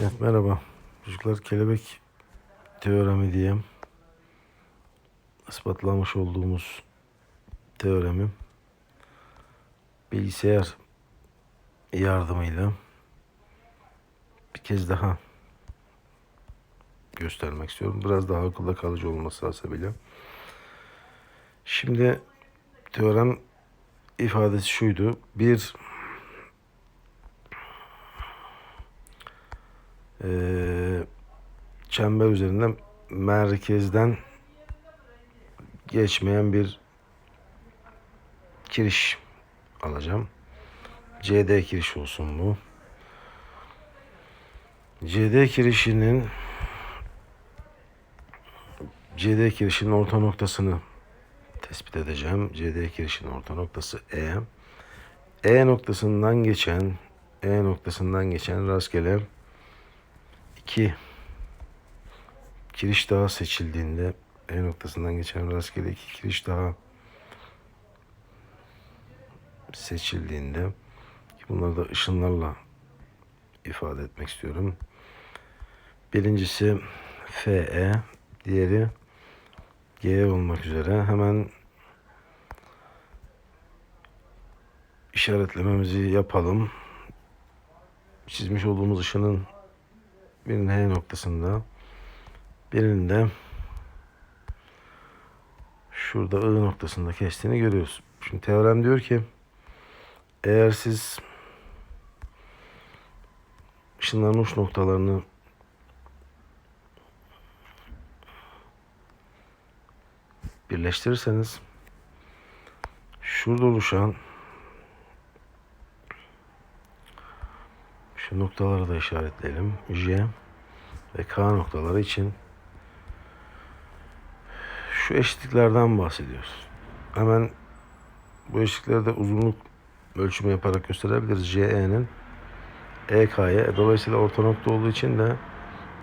Evet merhaba. Çocuklar kelebek teoremi diye ispatlamış olduğumuz teoremi bilgisayar yardımıyla bir kez daha göstermek istiyorum. Biraz daha akılda kalıcı olması hasebiyle. Şimdi teorem ifadesi şuydu. Bir eee, çember üzerinden merkezden geçmeyen bir kiriş alacağım. CD kiriş olsun bu. CD kirişinin CD kirişinin orta noktasını tespit edeceğim. CD kirişinin orta noktası E. E noktasından geçen E noktasından geçen rastgele iki kiriş daha seçildiğinde E noktasından geçen rastgele iki kiriş daha seçildiğinde ki bunları da ışınlarla ifade etmek istiyorum. Birincisi FE, diğeri G olmak üzere hemen işaretlememizi yapalım. Çizmiş olduğumuz ışının birinin H noktasında birinin de şurada I noktasında kestiğini görüyoruz. Şimdi teorem diyor ki eğer siz ışınların uç noktalarını birleştirirseniz şurada oluşan noktaları da işaretleyelim. J ve K noktaları için şu eşitliklerden bahsediyoruz. Hemen bu eşitlikleri de uzunluk ölçümü yaparak gösterebiliriz. CE'nin EK'ye dolayısıyla orta nokta olduğu için de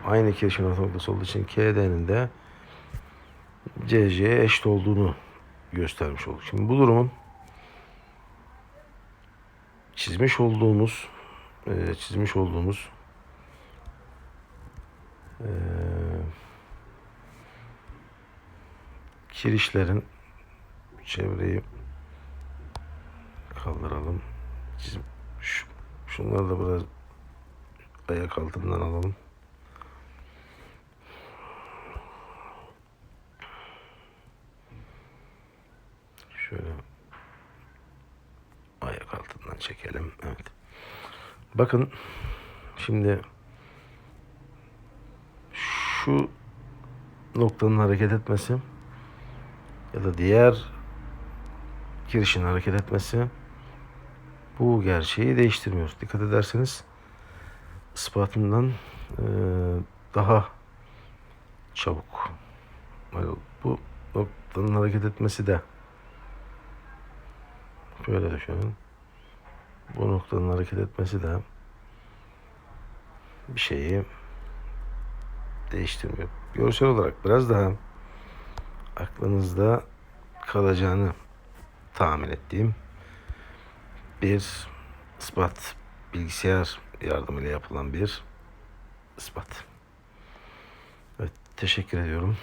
aynı kirişin orta noktası olduğu için KD'nin de CC'ye eşit olduğunu göstermiş olduk. Şimdi bu durumun çizmiş olduğumuz e, çizmiş olduğumuz e, kirişlerin çevreyi kaldıralım. Çizim, şu, şunları da biraz ayak altından alalım. Şöyle ayak altından çekelim. Evet. Bakın şimdi şu noktanın hareket etmesi ya da diğer kirişin hareket etmesi bu gerçeği değiştirmiyor. Dikkat ederseniz ispatından eee, daha çabuk. Bu noktanın hareket etmesi de şöyle düşünün. Bu noktanın hareket etmesi de bir şeyi değiştirmiyor. Görsel olarak biraz daha aklınızda kalacağını tahmin ettiğim bir ispat bilgisayar yardımıyla yapılan bir ispat. Evet, teşekkür ediyorum.